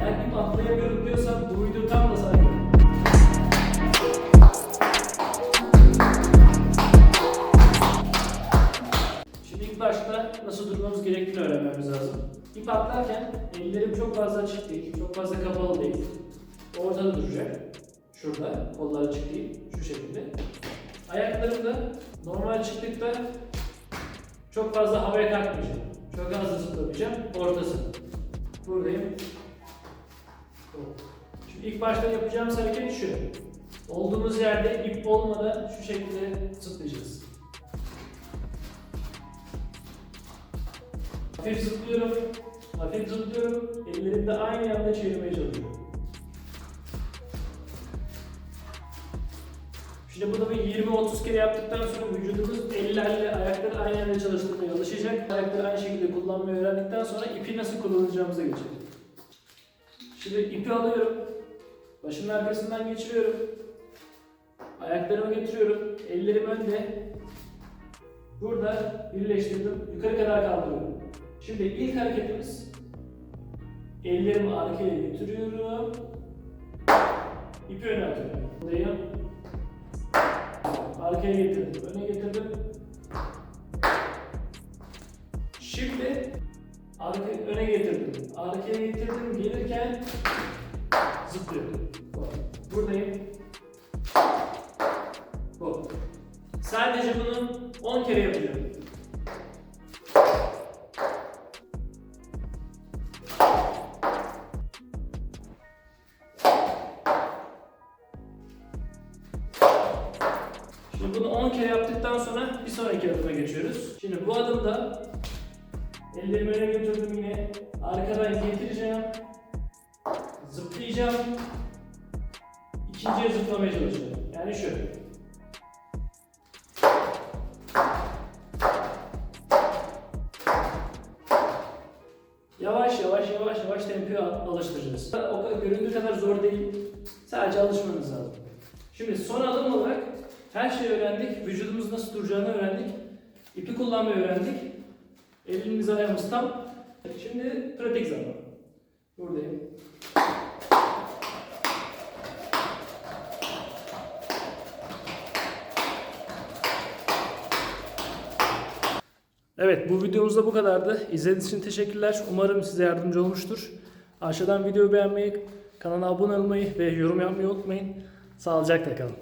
Eğer ip atlayamıyorum diyorsan bu video tam da sana. Şimdi ilk başta nasıl durmamız gerektiğini öğrenmemiz lazım. İp atlarken ellerim çok fazla açık değil, çok fazla kapalı değil. Ortada duracak. Şurada, kollar açık değil, şu şekilde. Ayaklarım da normal çıktıkta çok fazla havaya kalkmayacağım. Çok az zıplamayacağım. Ortası. Buradayım. Şimdi ilk başta yapacağımız hareket şu. Olduğumuz yerde ip olmadan şu şekilde zıplayacağız. Hafif zıplıyorum. Hafif zıplıyorum. Ellerimi de aynı anda çevirmeye çalışıyorum. Şimdi bunu bir 20-30 kere yaptıktan sonra vücudumuz ellerle ayakları aynı anda çalıştırmaya alışacak. Ayakları aynı şekilde kullanmayı öğrendikten sonra ipi nasıl kullanacağımıza geçelim. Şimdi ipi alıyorum. Başımın arkasından geçiriyorum. Ayaklarımı getiriyorum. Ellerim önde. Burada birleştirdim. Yukarı kadar kaldırıyorum. Şimdi ilk hareketimiz ellerimi arkaya getiriyorum. İpi öne atıyorum. Buradayım. Arkaya getirdim. Öne getirdim. Şimdi arka, öne getirdim. Arkaya getirdim. Gelirken zıplıyorum. Buradayım. Bu. Sadece bunu 10 kere yapacağım. Şimdi bunu 10 kere yaptıktan sonra bir sonraki adıma geçiyoruz. Şimdi bu adımda ellerimi öne götürdüm yine. Arkadan getireceğim. Zıplayacağım. İkinciye zıplamaya çalışacağım. Yani şu. Yavaş yavaş yavaş yavaş tempoya alıştıracağız. O kadar göründüğü kadar zor değil. Sadece alışmanız lazım. Şimdi son adım olarak her şeyi öğrendik. Vücudumuz nasıl duracağını öğrendik. İpi kullanmayı öğrendik. Elimiz ayağımız tam. Şimdi pratik zamanı. Buradayım. Evet bu videomuz da bu kadardı. İzlediğiniz için teşekkürler. Umarım size yardımcı olmuştur. Aşağıdan videoyu beğenmeyi, kanala abone olmayı ve yorum yapmayı unutmayın. Sağlıcakla kalın.